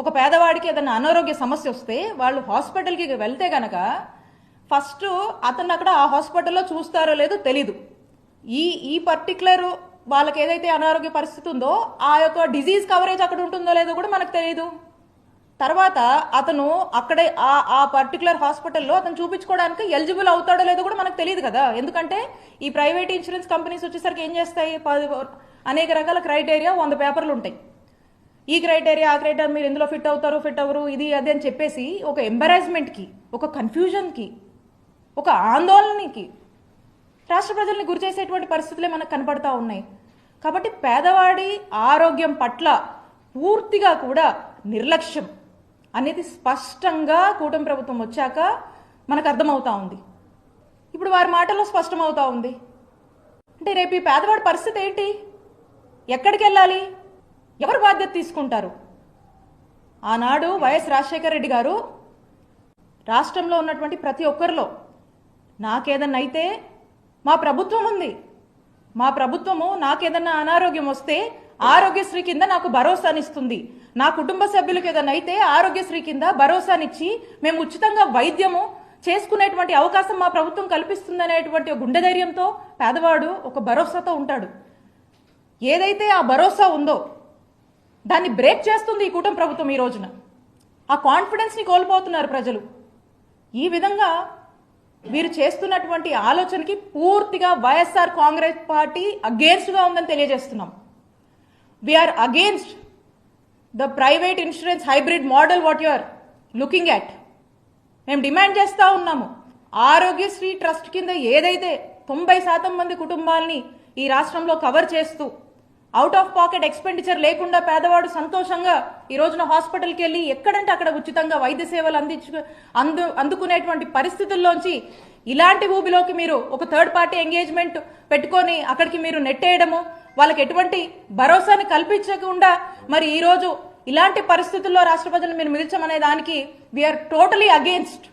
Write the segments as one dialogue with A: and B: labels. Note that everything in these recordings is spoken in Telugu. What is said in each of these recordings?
A: ఒక పేదవాడికి ఏదైనా అనారోగ్య సమస్య వస్తే వాళ్ళు హాస్పిటల్కి వెళ్తే గనక ఫస్ట్ అతను అక్కడ ఆ హాస్పిటల్లో చూస్తారో లేదో తెలీదు. ఈ ఈ పర్టికులర్ వాళ్ళకి ఏదైతే అనారోగ్య పరిస్థితి ఉందో ఆ యొక్క డిజీజ్ కవరేజ్ అక్కడ ఉంటుందో లేదో కూడా మనకు తెలియదు తర్వాత అతను అక్కడే ఆ ఆ పర్టికులర్ హాస్పిటల్లో అతను చూపించుకోవడానికి ఎలిజిబుల్ అవుతాడో లేదో కూడా మనకు తెలియదు కదా. ఎందుకంటే ఈ ప్రైవేట్ ఇన్సూరెన్స్ కంపెనీస్ వచ్చేసరికి ఏం చేస్తాయి? పది అనేక రకాల క్రైటీరియా వంద పేపర్లు ఉంటాయి. ఈ క్రైటీరియా ఆ క్రైటీరియా మీరు ఇందులో ఫిట్ అవుతారు ఫిట్ అవ్వరు ఇది అది అని చెప్పేసి ఒక ఎంబరాజ్మెంట్కి ఒక కన్ఫ్యూజన్కి ఒక ఆందోళనకి రాష్ట్ర ప్రజల్ని గురి చేసేటువంటి పరిస్థితులే మనకు కనపడతా ఉన్నాయి. కాబట్టి పేదవాడి ఆరోగ్యం పట్ల పూర్తిగా కూడా నిర్లక్ష్యం అనేది స్పష్టంగా కూటమి ప్రభుత్వం వచ్చాక మనకు అర్థమవుతా ఉంది. ఇప్పుడు వారి మాటల్లో స్పష్టమవుతా ఉంది. అంటే రేపు ఈ పేదవాడి పరిస్థితి ఏంటి? ఎక్కడికి వెళ్ళాలి? ఎవరు బాధ్యత తీసుకుంటారు? ఆనాడు వైఎస్ రాజశేఖర రెడ్డి గారు రాష్ట్రంలో ఉన్నటువంటి ప్రతి ఒక్కరిలో నాకేదన్నైతే అయితే మా ప్రభుత్వం ఉంది. మా ప్రభుత్వము నాకేదన్నా అనారోగ్యం వస్తే ఆరోగ్యశ్రీ కింద నాకు భరోసానిస్తుంది. నా కుటుంబ సభ్యులకు ఏదైనా అయితే ఆరోగ్యశ్రీ కింద భరోసానిచ్చి మేము ఉచితంగా వైద్యము చేసుకునేటువంటి అవకాశం మా ప్రభుత్వం కల్పిస్తుందనేటువంటి గుండె ధైర్యంతో పేదవాడు ఒక భరోసాతో ఉంటాడు. ఏదైతే ఆ భరోసా ఉందో దాన్ని బ్రేక్ చేస్తుంది ఈ కూటమి ప్రభుత్వం ఈ రోజున. ఆ కాన్ఫిడెన్స్ని కోల్పోతున్నారు ప్రజలు. ఈ విధంగా వీరు చేస్తున్నటువంటి ఆలోచనకి పూర్తిగా వైఎస్ఆర్ కాంగ్రెస్ పార్టీ అగేన్స్ట్గా ఉందని తెలియజేస్తున్నాం. We're against the private insurance hybrid model what you are looking at మేము డిమాండ్ చేస్తూ ఉన్నాము. ఆరోగ్యశ్రీ ట్రస్ట్ కింద ఏదైతే తొంభై శాతం మంది కుటుంబాల్ని ఈ రాష్ట్రంలో కవర్ చేస్తూ అవుట్ ఆఫ్ పాకెట్ ఎక్స్పెండిచర్ లేకుండా పేదవాడు సంతోషంగా ఈ రోజున హాస్పిటల్కి వెళ్ళి ఎక్కడంటే అక్కడ ఉచితంగా వైద్య సేవలు అందించు అందు అందుకునేటువంటి పరిస్థితుల్లోంచి ఇలాంటి ఊబిలోకి మీరు ఒక థర్డ్ పార్టీ ఎంగేజ్మెంట్ పెట్టుకొని అక్కడికి మీరు నెట్టేయడము వాళ్ళకి ఎటువంటి భరోసాని కల్పించకుండా మరి ఈరోజు ఇలాంటి పరిస్థితుల్లో రాష్ట్ర ప్రజలు మీరు మిలిచమనే దానికి వీఆర్ టోటలీ అగేన్స్ట్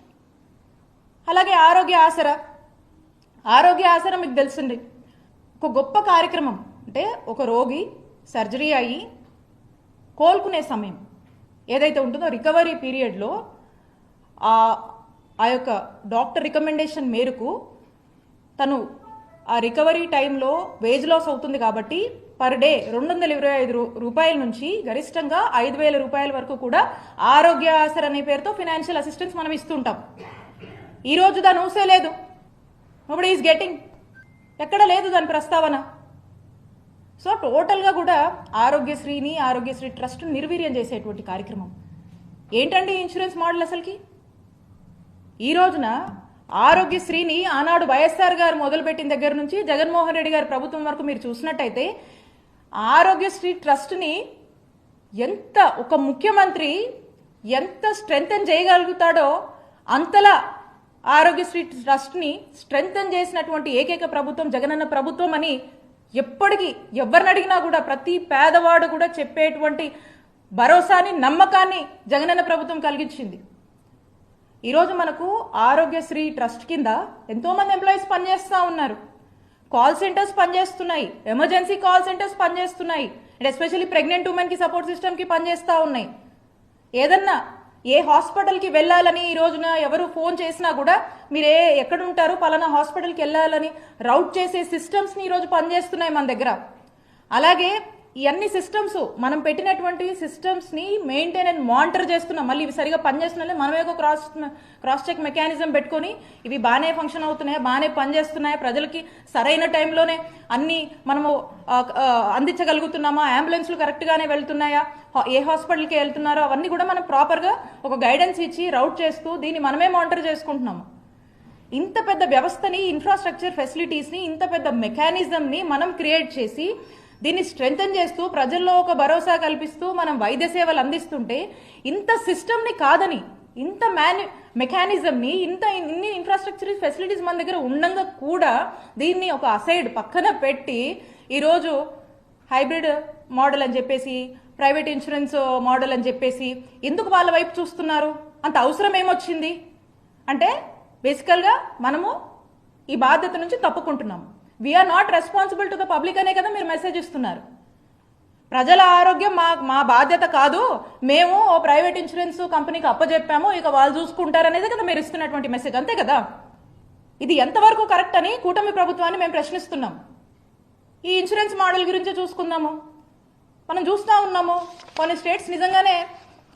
A: అలాగే ఆరోగ్య ఆసరా. ఆరోగ్య ఆసరా మీకు తెలిసింది. ఒక గొప్ప కార్యక్రమం. అంటే ఒక రోగి సర్జరీ అయ్యి కోలుకునే సమయం ఏదైతే ఉంటుందో రికవరీ పీరియడ్లో ఆ ఆ యొక్క డాక్టర్ రికమెండేషన్ మేరకు తను ఆ రికవరీ టైంలో వేజ్ లాస్ అవుతుంది కాబట్టి పర్ డే రెండు వందల ఇరవై ఐదు రూపాయల నుంచి గరిష్టంగా ఐదు వేల రూపాయల వరకు కూడా ఆరోగ్య ఆసర్ అనే పేరుతో ఫినాన్షియల్ అసిస్టెన్స్ మనం ఇస్తుంటాం ఈరోజు దాని ఊసే లేదు. నోబడి ఈజ్ గెటింగ్ ఎక్కడ లేదు దాని ప్రస్తావన. సో టోటల్గా కూడా ఆరోగ్యశ్రీని ఆరోగ్యశ్రీ ట్రస్ట్ నిర్వీర్యం చేసేటువంటి కార్యక్రమం. ఏంటండి ఇన్సూరెన్స్ మోడల్ అసలుకి? ఈ రోజున ఆరోగ్యశ్రీని ఆనాడు వైఎస్ఆర్ గారు మొదలుపెట్టిన దగ్గర నుంచి జగన్మోహన్ రెడ్డి గారి ప్రభుత్వం వరకు మీరు చూసినట్టయితే ఆరోగ్యశ్రీ ట్రస్ట్ని ఎంత ఒక ముఖ్యమంత్రి ఎంత స్ట్రెంగ్తన్ చేయగలుగుతాడో అంతలా ఆరోగ్యశ్రీ ట్రస్ట్ని స్ట్రెంగ్తన్ చేసినటువంటి ఏకైక ప్రభుత్వం జగనన్న ప్రభుత్వం అని ఎప్పటికీ ఎవరిని అడిగినా కూడా ప్రతి పేదవాడు కూడా చెప్పేటువంటి భరోసాని నమ్మకాన్ని జగనన్న ప్రభుత్వం కలిగించింది. ఈరోజు మనకు ఆరోగ్యశ్రీ ట్రస్ట్ కింద ఎంతోమంది ఎంప్లాయీస్ పనిచేస్తూ ఉన్నారు. కాల్ సెంటర్స్ పనిచేస్తున్నాయి. ఎమర్జెన్సీ కాల్ సెంటర్స్ పనిచేస్తున్నాయి. అండ్ ఎస్పెషల్లీ ప్రెగ్నెంట్ ఉమెన్కి సపోర్ట్ సిస్టమ్కి పనిచేస్తూ ఉన్నాయి. ఏదన్నా ఏ హాస్పిటల్కి వెళ్ళాలని ఈ రోజున ఎవరు ఫోన్ చేసినా కూడా మీరు ఏ ఎక్కడుంటారు పలానా హాస్పిటల్కి వెళ్ళాలని రౌట్ చేసే సిస్టమ్స్ని ఈరోజు పనిచేస్తున్నాయి మన దగ్గర. అలాగే ఇవన్నీ అన్ని సిస్టమ్స్ మనం పెట్టినటువంటి సిస్టమ్స్ని మెయింటైన్ అండ్ మానిటర్ చేస్తున్నాం. మళ్ళీ ఇవి సరిగా పనిచేస్తున్నాయి? మనమే ఒక క్రాస్ క్రాస్ చెక్ మెకానిజం పెట్టుకొని ఇవి బాగానే ఫంక్షన్ అవుతున్నాయా? బాగానే పనిచేస్తున్నాయా? ప్రజలకి సరైన టైంలోనే అన్ని మనము అందించగలుగుతున్నామా? అంబులెన్స్లు కరెక్ట్గానే వెళ్తున్నాయా? ఏ హాస్పిటల్కి వెళ్తున్నారో? అవన్నీ కూడా మనం ప్రాపర్గా ఒక గైడెన్స్ ఇచ్చి రౌట్ చేస్తూ దీన్ని మనమే మానిటర్ చేసుకుంటున్నాము. ఇంత పెద్ద వ్యవస్థని ఇన్ఫ్రాస్ట్రక్చర్ ఫెసిలిటీస్ని ఇంత పెద్ద మెకానిజంని మనం క్రియేట్ చేసి దీన్ని స్ట్రెంగ్తన్ చేస్తూ ప్రజల్లో ఒక భరోసా కల్పిస్తూ మనం వైద్య సేవలు అందిస్తుంటే ఇంత సిస్టమ్ని కాదని ఇంత మ్యాను మెకానిజంని ఇంత ఇన్ని ఇన్ఫ్రాస్ట్రక్చర్ ఫెసిలిటీస్ మన దగ్గర ఉండగా కూడా దీన్ని ఒక అసైడ్ పక్కన పెట్టి ఈరోజు హైబ్రిడ్ మోడల్ అని చెప్పేసి ప్రైవేట్ ఇన్సూరెన్స్ మోడల్ అని చెప్పేసి ఎందుకు వాళ్ళ వైపు చూస్తున్నారు? అంత అవసరం ఏమొచ్చింది? అంటే బేసికల్గా మనము ఈ బాధ్యత నుంచి తప్పుకుంటున్నాము. We're not responsible to the public అనే కదా మీరు మెసేజ్ ఇస్తున్నారు. ప్రజల ఆరోగ్యం మా మా బాధ్యత కాదు. మేము ఓ ప్రైవేట్ ఇన్సూరెన్స్ కంపెనీకి అప్పజెప్పాము. ఇక వాళ్ళు చూసుకుంటారనేది కదా మీరు ఇస్తున్నటువంటి మెసేజ్ అంతే కదా? ఇది ఎంతవరకు కరెక్ట్ అని కూటమి ప్రభుత్వాన్ని మేము ప్రశ్నిస్తున్నాం. ఈ ఇన్సూరెన్స్ మోడల్ గురించి చూసుకుందాము. మనం చూస్తూ ఉన్నాము. కొన్ని స్టేట్స్ నిజంగానే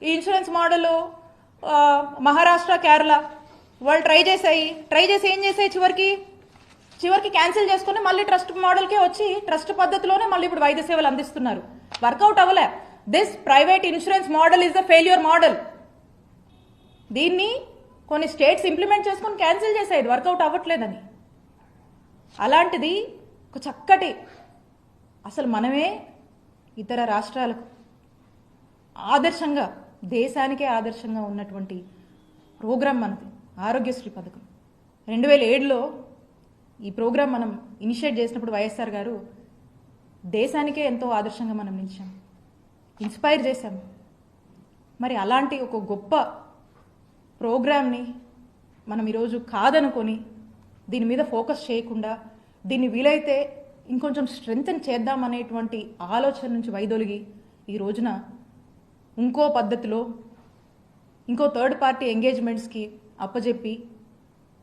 A: ఈ ఇన్సూరెన్స్ మోడల్ మహారాష్ట్ర కేరళ వాళ్ళు ట్రై చేసాయి ట్రై చేసి ఏం చేసాయి చివరికి? చివరికి క్యాన్సిల్ చేసుకుని మళ్ళీ ట్రస్ట్ మోడల్కే వచ్చి ట్రస్ట్ పద్ధతిలోనే మళ్ళీ ఇప్పుడు వైద్య సేవలు అందిస్తున్నారు. వర్కౌట్ అవ్వలే. This private insurance model is the failure model దీన్ని కొన్ని స్టేట్స్ ఇంప్లిమెంట్ చేసుకొని క్యాన్సిల్ చేసేది. వర్కౌట్ అవ్వట్లేదని. అలాంటిది ఒక చక్కటి అసలు మనమే ఇతర రాష్ట్రాలకు ఆదర్శంగా దేశానికే ఆదర్శంగా ఉన్నటువంటి ప్రోగ్రాం మనది. ఆరోగ్యశ్రీ పథకం. రెండు వేల ఏడులో ఈ ప్రోగ్రాం మనం ఇనిషియేట్ చేసినప్పుడు వైఎస్ఆర్ గారు దేశానికే ఎంతో ఆదర్శంగా మనం నిలిచాం. ఇన్స్పైర్ చేశాం. మరి అలాంటి ఒక గొప్ప ప్రోగ్రామ్ని మనం ఈరోజు కాదనుకొని దీని మీద ఫోకస్ చేయకుండా దీన్ని వీలైతే ఇంకొంచెం స్ట్రెంగ్తన్ చేద్దాం అనేటువంటి ఆలోచన నుంచి వైదొలిగి ఈ రోజున ఇంకో పద్ధతిలో ఇంకో థర్డ్ పార్టీ ఎంగేజ్మెంట్స్కి అప్పజెప్పి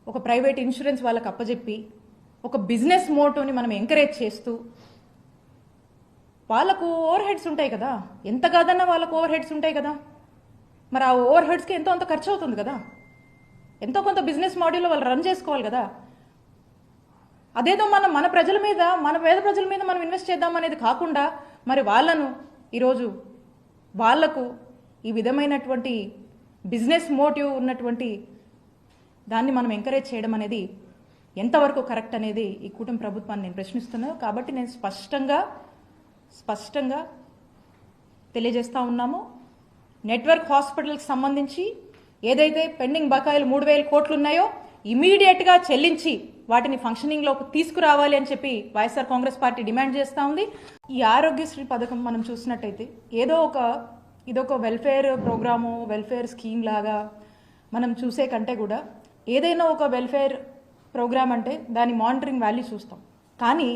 A: ఒక ప్రైవేట్ ఇన్సూరెన్స్ వాళ్ళకి అప్పజెప్పి ఒక బిజినెస్ మోటోని మనం ఎంకరేజ్ చేస్తూ వాళ్ళకు ఓవర్ హెడ్స్ ఉంటాయి కదా. ఎంత కాదన్నా వాళ్ళకు ఓవర్ హెడ్స్ ఉంటాయి కదా. మరి ఆ ఓవర్ హెడ్స్కి ఎంతో అంత ఖర్చు అవుతుంది కదా. ఎంతో కొంత బిజినెస్ మోడల్లో వాళ్ళు రన్ చేసుకోవాలి కదా. అదేదో మనం మన ప్రజల మీద మన పేద ప్రజల మీద మనం ఇన్వెస్ట్ చేద్దాం అనేది కాకుండా మరి వాళ్ళను ఈరోజు వాళ్ళకు ఈ విధమైనటువంటి బిజినెస్ మోటివ్ ఉన్నటువంటి దాన్ని మనం ఎంకరేజ్ చేయడం అనేది ఎంతవరకు కరెక్ట్ అనేది ఈ కూటమి ప్రభుత్వాన్ని నేను ప్రశ్నిస్తున్నాను. కాబట్టి నేను స్పష్టంగా స్పష్టంగా తెలియజేస్తా ఉన్నాము. నెట్వర్క్ హాస్పిటల్కి సంబంధించి ఏదైతే పెండింగ్ బకాయిలు మూడు వేల కోట్లు ఉన్నాయో ఇమీడియట్గా చెల్లించి వాటిని ఫంక్షనింగ్లోకి తీసుకురావాలి అని చెప్పి వైఎస్ఆర్ కాంగ్రెస్ పార్టీ డిమాండ్ చేస్తూ ఉంది. ఈ ఆరోగ్యశ్రీ పథకం మనం చూసినట్టయితే ఏదో ఒక ఇదొక వెల్ఫేర్ ప్రోగ్రాము వెల్ఫేర్ స్కీమ్ లాగా మనం చూసే కంటే కూడా ఏదైనా ఒక వెల్ఫేర్ ప్రోగ్రామ్ అంటే దాని మానిటరింగ్ వాల్యూ చూస్తాం. కానీ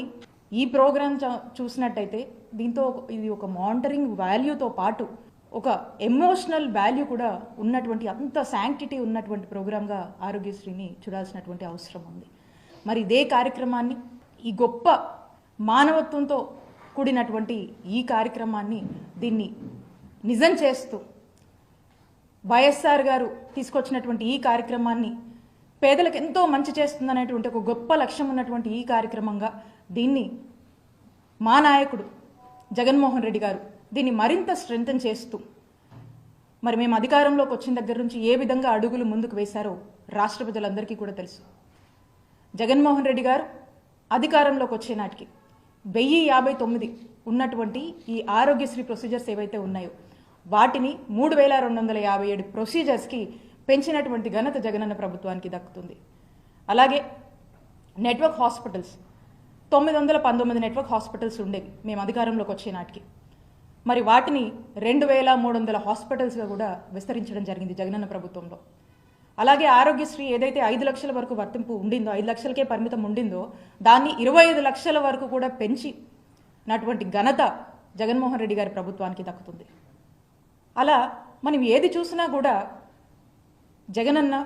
A: ఈ ప్రోగ్రామ్ చ- చూసినట్టయితే దీంతో ఇది ఒక మానిటరింగ్ వాల్యూతో పాటు ఒక ఎమోషనల్ వాల్యూ కూడా ఉన్నటువంటి అంత శాంక్టిటీ ఉన్నటువంటి ప్రోగ్రామ్గా ఆరోగ్యశ్రీని చూడాల్సినటువంటి అవసరం ఉంది. మరి ఇదే కార్యక్రమాన్ని ఈ గొప్ప మానవత్వంతో కూడినటువంటి ఈ కార్యక్రమాన్ని దీన్ని నిజం చేస్తూ వైఎస్ఆర్ గారు తీసుకొచ్చినటువంటి ఈ కార్యక్రమాన్ని పేదలకు ఎంతో మంచి చేస్తుందనేటువంటి ఒక గొప్ప లక్ష్యం ఉన్నటువంటి ఈ కార్యక్రమంగా దీన్ని మా నాయకుడు జగన్మోహన్ రెడ్డి గారు దీన్ని మరింత స్ట్రెంగ్తన్ చేస్తూ మరి మేము అధికారంలోకి వచ్చిన దగ్గర నుంచి ఏ విధంగా అడుగులు ముందుకు వేశారో రాష్ట్ర ప్రజలందరికీ కూడా తెలుసు. జగన్మోహన్ రెడ్డి గారు అధికారంలోకి వచ్చే నాటికి వెయ్యి యాభై తొమ్మిది ఉన్నటువంటి ఈ ఆరోగ్యశ్రీ ప్రొసీజర్స్ ఏవైతే ఉన్నాయో వాటిని మూడు వేల రెండు వందల యాభై ఏడు ప్రొసీజర్స్కి పెంచినటువంటి ఘనత జగనన్న ప్రభుత్వానికి దక్కుతుంది. అలాగే నెట్వర్క్ హాస్పిటల్స్ తొమ్మిది వందల పంతొమ్మిది నెట్వర్క్ హాస్పిటల్స్ ఉండేవి మేము అధికారంలోకి వచ్చే నాటికి. మరి వాటిని రెండు వేల మూడు వందల హాస్పిటల్స్గా కూడా విస్తరించడం జరిగింది జగనన్న ప్రభుత్వంలో. అలాగే ఆరోగ్యశ్రీ ఏదైతే ఐదు లక్షల వరకు వర్తింపు ఉండిందో ఐదు లక్షలకే పరిమితం ఉండిందో దాన్ని ఇరవై ఐదు లక్షల వరకు కూడా పెంచి నటువంటి ఘనత జగన్మోహన్ రెడ్డి గారి ప్రభుత్వానికి దక్కుతుంది. అలా మనం ఏది చూసినా కూడా జగనన్న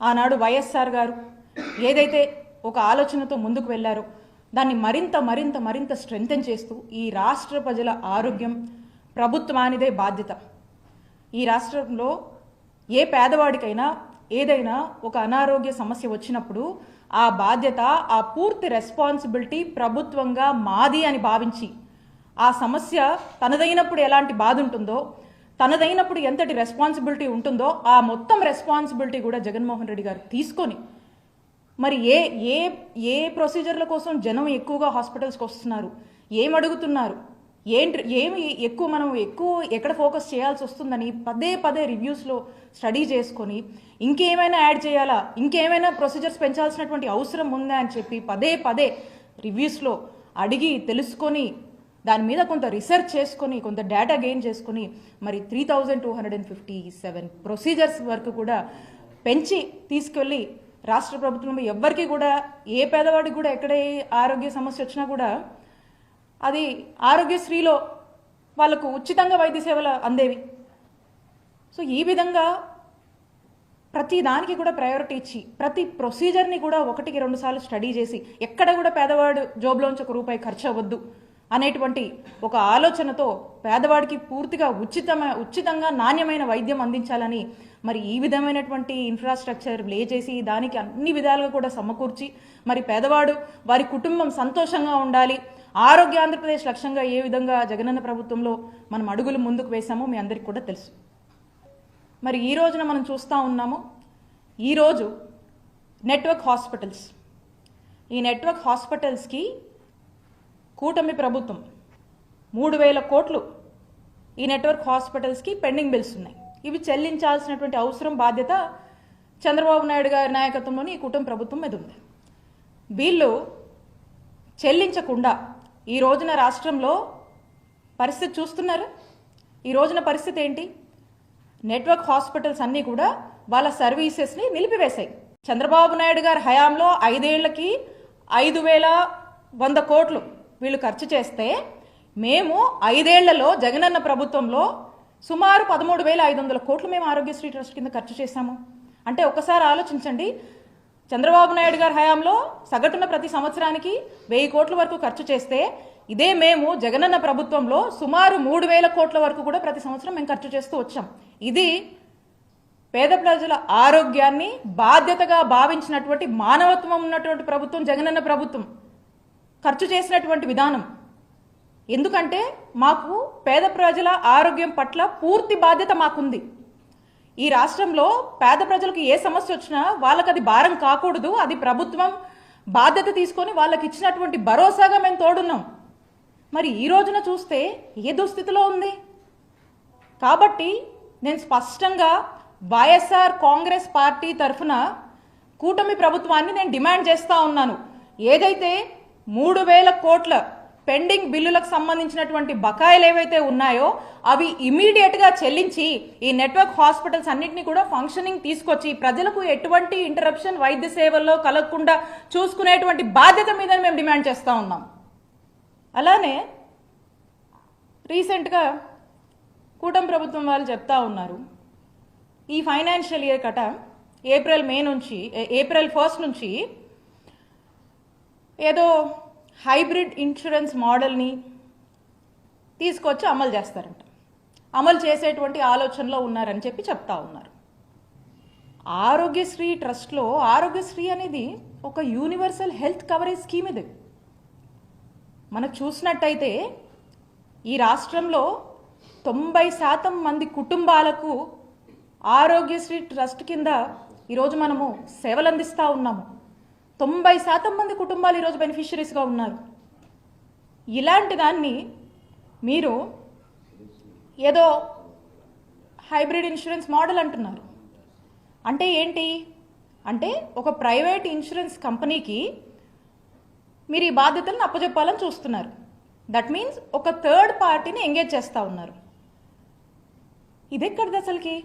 A: ఆనాడు వైఎస్ఆర్ గారు ఏదైతే ఒక ఆలోచనతో ముందుకు వెళ్ళారో దాన్ని మరింత మరింత మరింత స్ట్రెంగ్తన్ చేస్తూ ఈ రాష్ట్ర ప్రజల ఆరోగ్యం ప్రభుత్వానిదే బాధ్యత. ఈ రాష్ట్రంలో ఏ పేదవాడికైనా ఏదైనా ఒక అనారోగ్య సమస్య వచ్చినప్పుడు ఆ బాధ్యత ఆ పూర్తి రెస్పాన్సిబిలిటీ ప్రభుత్వంగా మాది అని భావించి ఆ సమస్య తనదైనప్పుడు ఎలాంటి బాధ ఉంటుందో తనదైనప్పుడు ఎంతటి రెస్పాన్సిబిలిటీ ఉంటుందో ఆ మొత్తం రెస్పాన్సిబిలిటీ కూడా జగన్మోహన్ రెడ్డి గారు తీసుకొని మరి ఏ ఏ ఏ ప్రొసీజర్ల కోసం జనం ఎక్కువగా హాస్పిటల్స్కి వస్తున్నారు? ఏం అడుగుతున్నారు? ఏంటి ఏమి ఎక్కువ మనం ఎక్కువ ఎక్కడ ఫోకస్ చేయాల్సి వస్తుందని పదే పదే రివ్యూస్లో స్టడీ చేసుకొని ఇంకేమైనా యాడ్ చేయాలా? ఇంకేమైనా ప్రొసీజర్స్ పెంచాల్సినటువంటి అవసరం ఉందా అని చెప్పి పదే పదే రివ్యూస్లో అడిగి తెలుసుకొని దాని మీద కొంత రీసెర్చ్ చేసుకొని కొంత డేటా గెయిన్ చేసుకొని మరి three thousand two hundred and fifty seven procedures వరకు కూడా పెంచి తీసుకెళ్ళి రాష్ట్ర ప్రభుత్వం ఎవ్వరికి కూడా ఏ పేదవాడికి కూడా ఎక్కడ ఏ ఆరోగ్య సమస్య వచ్చినా కూడా అది ఆరోగ్యశ్రీలో వాళ్ళకు ఉచితంగా వైద్య సేవలు అందేవి. సో ఈ విధంగా ప్రతి దానికి కూడా ప్రయారిటీ ఇచ్చి ప్రతి ప్రొసీజర్ని కూడా ఒకటికి రెండు సార్లు స్టడీ చేసి ఎక్కడ కూడా పేదవాడు జోబులోంచి ఒక రూపాయి ఖర్చు అవ్వద్దు. అనేటువంటి ఒక ఆలోచనతో పేదవాడికి పూర్తిగా ఉచితమ ఉచితంగా నాణ్యమైన వైద్యం అందించాలని మరి ఈ విధమైనటువంటి ఇన్ఫ్రాస్ట్రక్చర్ లే చేసి దానికి అన్ని విధాలుగా కూడా సమకూర్చి మరి పేదవాడు వారి కుటుంబం సంతోషంగా ఉండాలి. ఆరోగ్య ఆంధ్రప్రదేశ్ లక్ష్యంగా ఏ విధంగా జగనన్న ప్రభుత్వంలో మనం అడుగులు ముందుకు వేశామో మీ అందరికీ కూడా తెలుసు. మరి ఈ రోజున మనం చూస్తూ ఉన్నాము ఈరోజు నెట్వర్క్ హాస్పిటల్స్ ఈ నెట్వర్క్ హాస్పిటల్స్కి కూటమి ప్రభుత్వం. మూడు వేల కోట్లు ఈ నెట్వర్క్ హాస్పిటల్స్కి పెండింగ్ బిల్స్ ఉన్నాయి. ఇవి చెల్లించాల్సినటువంటి అవసరం బాధ్యత చంద్రబాబు నాయుడు గారి నాయకత్వంలోని ఈ కూటమి ప్రభుత్వం మీద ఉంది. వీళ్ళు చెల్లించకుండా ఈ రోజున రాష్ట్రంలో పరిస్థితి చూస్తున్నారు. ఈ రోజున పరిస్థితి ఏంటి? నెట్వర్క్ హాస్పిటల్స్ అన్నీ కూడా వాళ్ళ సర్వీసెస్ని నిలిపివేశాయి. చంద్రబాబు నాయుడు గారి హయాంలో ఐదేళ్ళకి ఐదు వేల వంద కోట్లు వీళ్ళు ఖర్చు చేస్తే మేము ఐదేళ్ళలో జగనన్న ప్రభుత్వంలో సుమారు పదమూడు వేల ఐదు వందల కోట్లు మేము ఆరోగ్యశ్రీ ట్రస్ట్ కింద ఖర్చు చేశాము. అంటే ఒకసారి ఆలోచించండి. చంద్రబాబు నాయుడు గారి హయాంలో సగటున ప్రతి సంవత్సరానికి వెయ్యి కోట్ల వరకు ఖర్చు చేస్తే ఇదే మేము జగనన్న ప్రభుత్వంలో సుమారు మూడు వేల కోట్ల వరకు కూడా ప్రతి సంవత్సరం మేము ఖర్చు చేస్తూ వచ్చాం. ఇది పేద ప్రజల ఆరోగ్యాన్ని బాధ్యతగా భావించినటువంటి మానవత్వం ఉన్నటువంటి ప్రభుత్వం జగనన్న ప్రభుత్వం. ఖర్చు చేసినటువంటి విధానం. ఎందుకంటే మాకు పేద ప్రజల ఆరోగ్యం పట్ల పూర్తి బాధ్యత మాకుంది. ఈ రాష్ట్రంలో పేద ప్రజలకు ఏ సమస్య వచ్చినా వాళ్ళకి అది భారం కాకూడదు. అది ప్రభుత్వం బాధ్యత తీసుకొని వాళ్ళకి ఇచ్చినటువంటి భరోసాగా మేము తోడున్నాం. మరి ఈ రోజున చూస్తే ఏ దుస్థితిలో ఉంది? కాబట్టి నేను స్పష్టంగా వైఎస్ఆర్ కాంగ్రెస్ పార్టీ తరఫున కూటమి ప్రభుత్వాన్ని నేను డిమాండ్ చేస్తూ ఉన్నాను. ఏదైతే మూడు వేల కోట్ల పెండింగ్ బిల్లులకు సంబంధించినటువంటి బకాయిలు ఏవైతే ఉన్నాయో అవి ఇమీడియట్గా చెల్లించి ఈ నెట్వర్క్ హాస్పిటల్స్ అన్నింటినీ కూడా ఫంక్షనింగ్ తీసుకొచ్చి ప్రజలకు ఎటువంటి ఇంటరప్షన్ వైద్య సేవల్లో కలగకుండా చూసుకునేటువంటి బాధ్యత మీద మేము డిమాండ్ చేస్తూ ఉన్నాం. అలానే రీసెంట్గా కూటమి ప్రభుత్వం వాళ్ళు చెప్తా ఉన్నారు. ఈ ఫైనాన్షియల్ ఇయర్ కట ఏప్రిల్ మే నుంచి ఏప్రిల్ ఫస్ట్ నుంచి ఏదో హైబ్రిడ్ ఇన్సూరెన్స్ మోడల్ని తీసుకొచ్చి అమలు చేస్తారంట. అమలు చేసేటువంటి ఆలోచనలో ఉన్నారని చెప్పి చెప్తా ఉన్నారు. ఆరోగ్యశ్రీ ట్రస్ట్లో ఆరోగ్యశ్రీ అనేది ఒక యూనివర్సల్ హెల్త్ కవరేజ్ స్కీమ్ ఇది. మనకు చూసినట్టయితే ఈ రాష్ట్రంలో తొంభై శాతం మంది కుటుంబాలకు ఆరోగ్యశ్రీ ట్రస్ట్ కింద ఈరోజు మనము సేవలు అందిస్తూ ఉన్నాము. తొంభై శాతం మంది కుటుంబాలు ఈరోజు బెనిఫిషరీస్గా ఉన్నారు. ఇలాంటి దాన్ని మీరు ఏదో హైబ్రిడ్ ఇన్సూరెన్స్ మోడల్ అంటున్నారు. అంటే ఏంటి? అంటే ఒక ప్రైవేట్ ఇన్సూరెన్స్ కంపెనీకి మీరు ఈ బాధ్యతలను అప్పచెప్పాలని చూస్తున్నారు. దట్ మీన్స్ ఒక థర్డ్ పార్టీని ఎంగేజ్ చేస్తూ ఉన్నారు. ఇదెక్కడిది అసలుకి?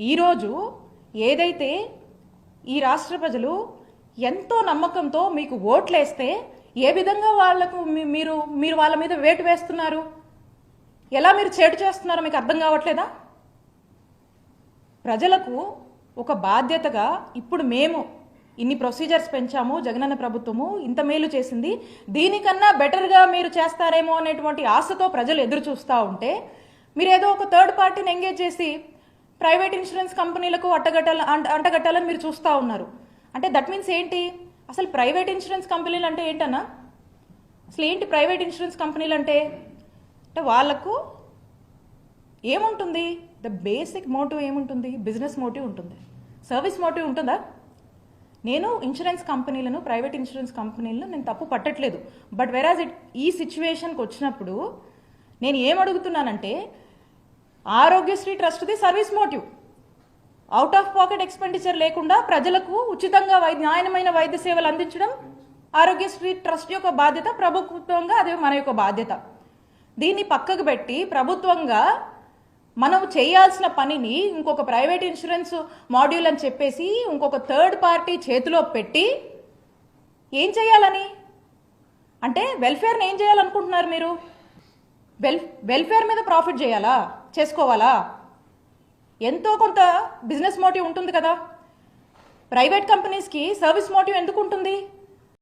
A: ఈరోజు ఏదైతే ఈ రాష్ట్ర ప్రజలు ఎంతో నమ్మకంతో మీకు ఓట్లేస్తే ఏ విధంగా వాళ్ళకు మీ- మీరు మీరు వాళ్ళ మీద వేటు వేస్తున్నారు? ఎలా మీరు చేటు చేస్తున్నారో మీకు అర్థం కావట్లేదా? ప్రజలకు ఒక బాధ్యతగా ఇప్పుడు మేము ఇన్ని ప్రొసీజర్స్ పెంచాము జగనన్న ప్రభుత్వము ఇంత మేలు చేసింది. దీనికన్నా బెటర్గా మీరు చేస్తారేమో అనేటువంటి ఆశతో ప్రజలు ఎదురు చూస్తూ ఉంటే మీరు ఏదో ఒక థర్డ్ పార్టీని ఎంగేజ్ చేసి ప్రైవేట్ ఇన్సూరెన్స్ కంపెనీలకు అట్టగట్టాల అంటగట్టాలని మీరు చూస్తూ ఉన్నారు. అంటే దట్ మీన్స్ ఏంటి? అసలు ప్రైవేట్ ఇన్సూరెన్స్ కంపెనీలు అంటే ఏంటన్నా? అసలు ఏంటి ప్రైవేట్ ఇన్సూరెన్స్ కంపెనీలు అంటే అంటే వాళ్ళకు ఏముంటుంది? ద బేసిక్ మోటివ్ ఏముంటుంది? బిజినెస్ మోటివ్ ఉంటుంది. సర్వీస్ మోటివ్ ఉంటుందా? నేను ఇన్సూరెన్స్ కంపెనీలను ప్రైవేట్ ఇన్సూరెన్స్ కంపెనీలను నేను తప్పు పట్టట్లేదు. బట్ వెరాజ్ ఇట్ ఈ సిచ్యువేషన్కి వచ్చినప్పుడు నేను ఏం అడుగుతున్నానంటే Aarogyasri ట్రస్ట్ది service motive out of pocket expenditure లేకుండా ప్రజలకు ఉచితంగా వైద్య నాణ్యమైన వైద్య సేవలు అందించడం ఆరోగ్యశ్రీ ట్రస్ట్ యొక్క బాధ్యత ప్రభుత్వంగా అదే మన యొక్క బాధ్యత. దీన్ని పక్కకు పెట్టి ప్రభుత్వంగా మనం చేయాల్సిన పనిని ఇంకొక ప్రైవేట్ ఇన్సూరెన్స్ మాడ్యూల్ అని చెప్పేసి ఇంకొక థర్డ్ పార్టీ చేతిలో పెట్టి ఏం చేయాలని? అంటే వెల్ఫేర్ని ఏం చేయాలనుకుంటున్నారు మీరు? వెల్ వెల్ఫేర్ మీద ప్రాఫిట్ చేయాలా? చేసుకోవాలా? ఎంతో కొంత బిజినెస్ మోటివ్ ఉంటుంది కదా. ప్రైవేట్ కంపెనీస్కి సర్వీస్ మోటివ్ ఎందుకు ఉంటుంది?